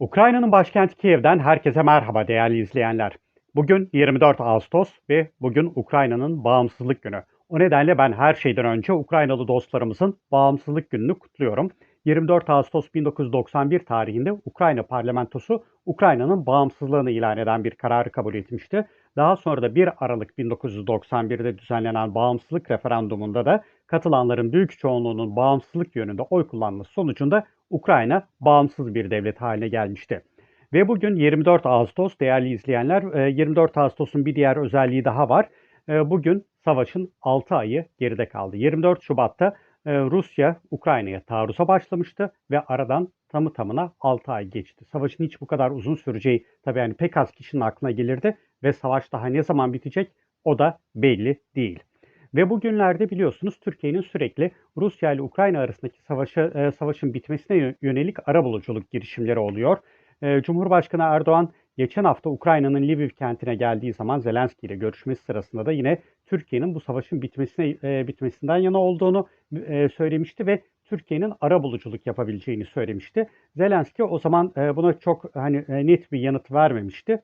Ukrayna'nın başkenti Kiev'den herkese merhaba değerli izleyenler. Bugün 24 Ağustos ve bugün Ukrayna'nın bağımsızlık günü. O nedenle ben her şeyden önce Ukraynalı dostlarımızın bağımsızlık gününü kutluyorum. 24 Ağustos 1991 tarihinde Ukrayna parlamentosu Ukrayna'nın bağımsızlığını ilan eden bir kararı kabul etmişti. Daha sonra da 1 Aralık 1991'de düzenlenen bağımsızlık referandumunda da katılanların büyük çoğunluğunun bağımsızlık yönünde oy kullanması sonucunda Ukrayna bağımsız bir devlet haline gelmişti. Ve bugün 24 Ağustos değerli izleyenler 24 e, Ağustos'un bir diğer özelliği daha var. E, bugün savaşın 6 ayı geride kaldı. 24 Şubat'ta e, Rusya Ukrayna'ya taarruza başlamıştı ve aradan tamı tamına 6 ay geçti. Savaşın hiç bu kadar uzun süreceği tabii yani pek az kişinin aklına gelirdi ve savaş daha ne zaman bitecek o da belli değil. Ve bugünlerde biliyorsunuz Türkiye'nin sürekli Rusya ile Ukrayna arasındaki savaşı, e, savaşın bitmesine yönelik arabuluculuk girişimleri oluyor. E, Cumhurbaşkanı Erdoğan geçen hafta Ukrayna'nın Lviv kentine geldiği zaman Zelenski ile görüşmesi sırasında da yine Türkiye'nin bu savaşın bitmesine e, bitmesinden yana olduğunu e, söylemişti ve Türkiye'nin arabuluculuk yapabileceğini söylemişti. Zelenski o zaman e, buna çok hani e, net bir yanıt vermemişti.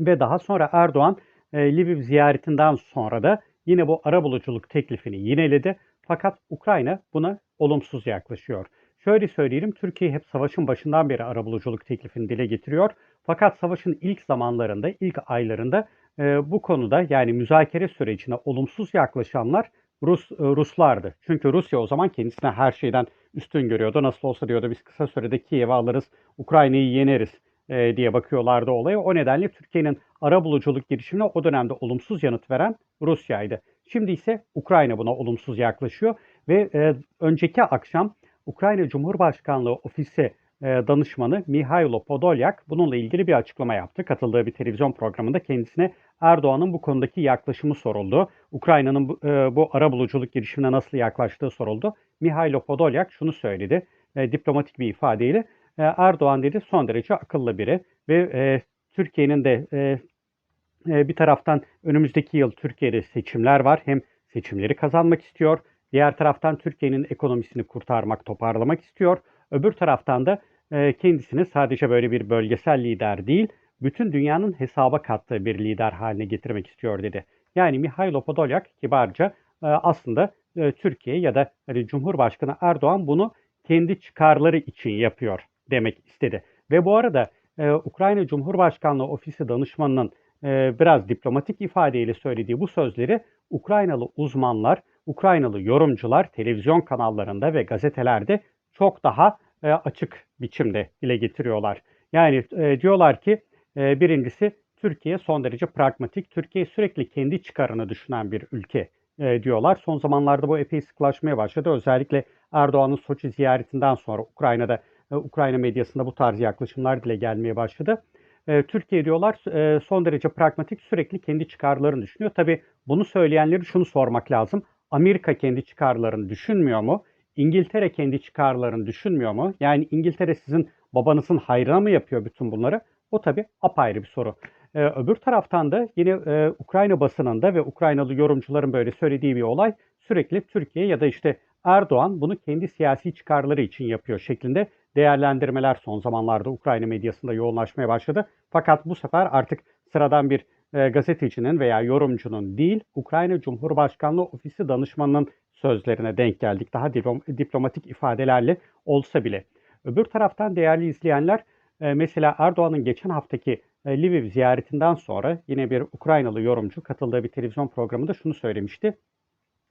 Ve daha sonra Erdoğan e, Lviv ziyaretinden sonra da yine bu arabuluculuk teklifini yineledi. Fakat Ukrayna buna olumsuz yaklaşıyor. Şöyle söyleyelim, Türkiye hep savaşın başından beri arabuluculuk teklifini dile getiriyor. Fakat savaşın ilk zamanlarında, ilk aylarında e, bu konuda yani müzakere sürecine olumsuz yaklaşanlar Rus e, Ruslardı. Çünkü Rusya o zaman kendisine her şeyden üstün görüyordu. Nasıl olsa diyordu biz kısa sürede Kiev'i alırız, Ukrayna'yı yeneriz e, diye bakıyorlardı olaya. O nedenle Türkiye'nin ara buluculuk girişimine o dönemde olumsuz yanıt veren Rusya'ydı. Şimdi ise Ukrayna buna olumsuz yaklaşıyor ve e, önceki akşam Ukrayna Cumhurbaşkanlığı Ofisi e, danışmanı Mihailo Podolyak bununla ilgili bir açıklama yaptı. Katıldığı bir televizyon programında kendisine Erdoğan'ın bu konudaki yaklaşımı soruldu. Ukrayna'nın bu, e, bu ara buluculuk girişimine nasıl yaklaştığı soruldu. Mihailo Podolyak şunu söyledi e, diplomatik bir ifadeyle. E, Erdoğan dedi son derece akıllı biri ve e, Türkiye'nin de e, e, bir taraftan önümüzdeki yıl Türkiye'de seçimler var. Hem seçimleri kazanmak istiyor. Diğer taraftan Türkiye'nin ekonomisini kurtarmak, toparlamak istiyor. Öbür taraftan da e, kendisini sadece böyle bir bölgesel lider değil, bütün dünyanın hesaba kattığı bir lider haline getirmek istiyor dedi. Yani Mihailo Podolyak kibarca e, aslında Türkiye ya da hani Cumhurbaşkanı Erdoğan bunu kendi çıkarları için yapıyor demek istedi. Ve bu arada e, Ukrayna Cumhurbaşkanlığı Ofisi danışmanının e, biraz diplomatik ifadeyle söylediği bu sözleri Ukraynalı uzmanlar, Ukraynalı yorumcular televizyon kanallarında ve gazetelerde çok daha e, açık biçimde dile getiriyorlar. Yani e, diyorlar ki e, birincisi Türkiye son derece pragmatik, Türkiye sürekli kendi çıkarını düşünen bir ülke e, diyorlar. Son zamanlarda bu epey sıklaşmaya başladı. Özellikle Erdoğan'ın Soçi ziyaretinden sonra Ukrayna'da Ukrayna medyasında bu tarz yaklaşımlar dile gelmeye başladı. E, Türkiye diyorlar e, son derece pragmatik sürekli kendi çıkarlarını düşünüyor. Tabi bunu söyleyenleri şunu sormak lazım. Amerika kendi çıkarlarını düşünmüyor mu? İngiltere kendi çıkarlarını düşünmüyor mu? Yani İngiltere sizin babanızın hayrına mı yapıyor bütün bunları? O tabi apayrı bir soru. Öbür taraftan da yine e, Ukrayna basınında ve Ukraynalı yorumcuların böyle söylediği bir olay sürekli Türkiye ya da işte Erdoğan bunu kendi siyasi çıkarları için yapıyor şeklinde değerlendirmeler son zamanlarda Ukrayna medyasında yoğunlaşmaya başladı. Fakat bu sefer artık sıradan bir e, gazetecinin veya yorumcunun değil, Ukrayna Cumhurbaşkanlığı Ofisi danışmanının sözlerine denk geldik. Daha diplomatik ifadelerle olsa bile. Öbür taraftan değerli izleyenler, e, mesela Erdoğan'ın geçen haftaki e, Lviv ziyaretinden sonra yine bir Ukraynalı yorumcu katıldığı bir televizyon programında şunu söylemişti.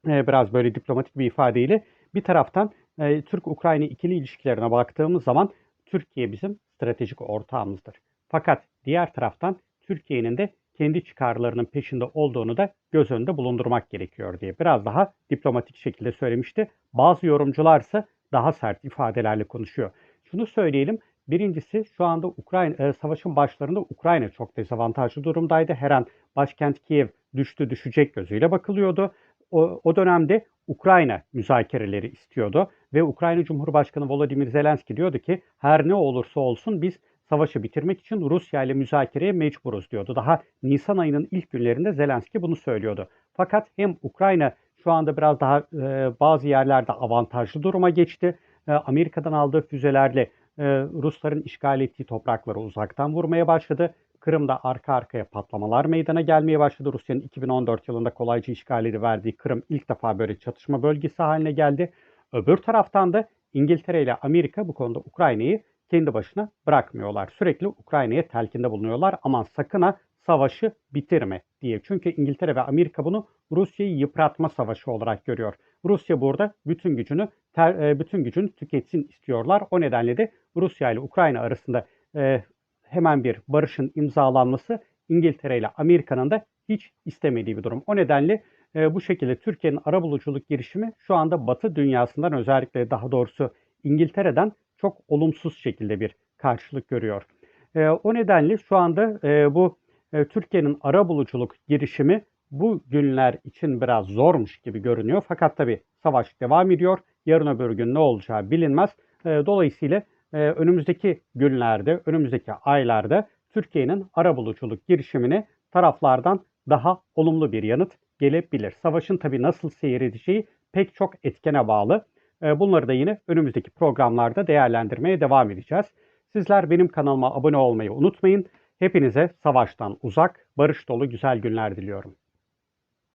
E, biraz böyle diplomatik bir ifadeyle bir taraftan e, Türk-Ukrayna ikili ilişkilerine baktığımız zaman Türkiye bizim stratejik ortağımızdır. Fakat diğer taraftan Türkiye'nin de kendi çıkarlarının peşinde olduğunu da göz önünde bulundurmak gerekiyor diye biraz daha diplomatik şekilde söylemişti. Bazı yorumcular ise daha sert ifadelerle konuşuyor. Şunu söyleyelim. Birincisi şu anda Ukrayna e, savaşın başlarında Ukrayna çok dezavantajlı durumdaydı. Her an başkent Kiev düştü düşecek gözüyle bakılıyordu. O, o dönemde Ukrayna müzakereleri istiyordu ve Ukrayna Cumhurbaşkanı Volodymyr Zelenski diyordu ki her ne olursa olsun biz savaşı bitirmek için Rusya ile müzakereye mecburuz diyordu. Daha Nisan ayının ilk günlerinde Zelenski bunu söylüyordu. Fakat hem Ukrayna şu anda biraz daha e, bazı yerlerde avantajlı duruma geçti. E, Amerika'dan aldığı füzelerle e, Rusların işgal ettiği toprakları uzaktan vurmaya başladı. Kırım'da arka arkaya patlamalar meydana gelmeye başladı. Rusya'nın 2014 yılında kolayca işgali verdiği Kırım ilk defa böyle çatışma bölgesi haline geldi. Öbür taraftan da İngiltere ile Amerika bu konuda Ukrayna'yı kendi başına bırakmıyorlar. Sürekli Ukrayna'ya telkinde bulunuyorlar. Aman sakın ha savaşı bitirme diye. Çünkü İngiltere ve Amerika bunu Rusya'yı yıpratma savaşı olarak görüyor. Rusya burada bütün gücünü ter, e, bütün gücünü tüketsin istiyorlar. O nedenle de Rusya ile Ukrayna arasında e, hemen bir barışın imzalanması İngiltere ile Amerika'nın da hiç istemediği bir durum. O nedenle e, bu şekilde Türkiye'nin arabuluculuk girişimi şu anda Batı dünyasından özellikle daha doğrusu İngiltere'den çok olumsuz şekilde bir karşılık görüyor. E, o nedenle şu anda e, bu e, Türkiye'nin arabuluculuk girişimi bu günler için biraz zormuş gibi görünüyor. Fakat tabi savaş devam ediyor. Yarın öbür gün ne olacağı bilinmez. E, dolayısıyla e, önümüzdeki günlerde, önümüzdeki aylarda Türkiye'nin arabuluculuk girişimine taraflardan daha olumlu bir yanıt gelebilir. Savaşın tabi nasıl seyredeceği pek çok etkene bağlı. E, bunları da yine önümüzdeki programlarda değerlendirmeye devam edeceğiz. Sizler benim kanalıma abone olmayı unutmayın. Hepinize savaştan uzak, barış dolu güzel günler diliyorum.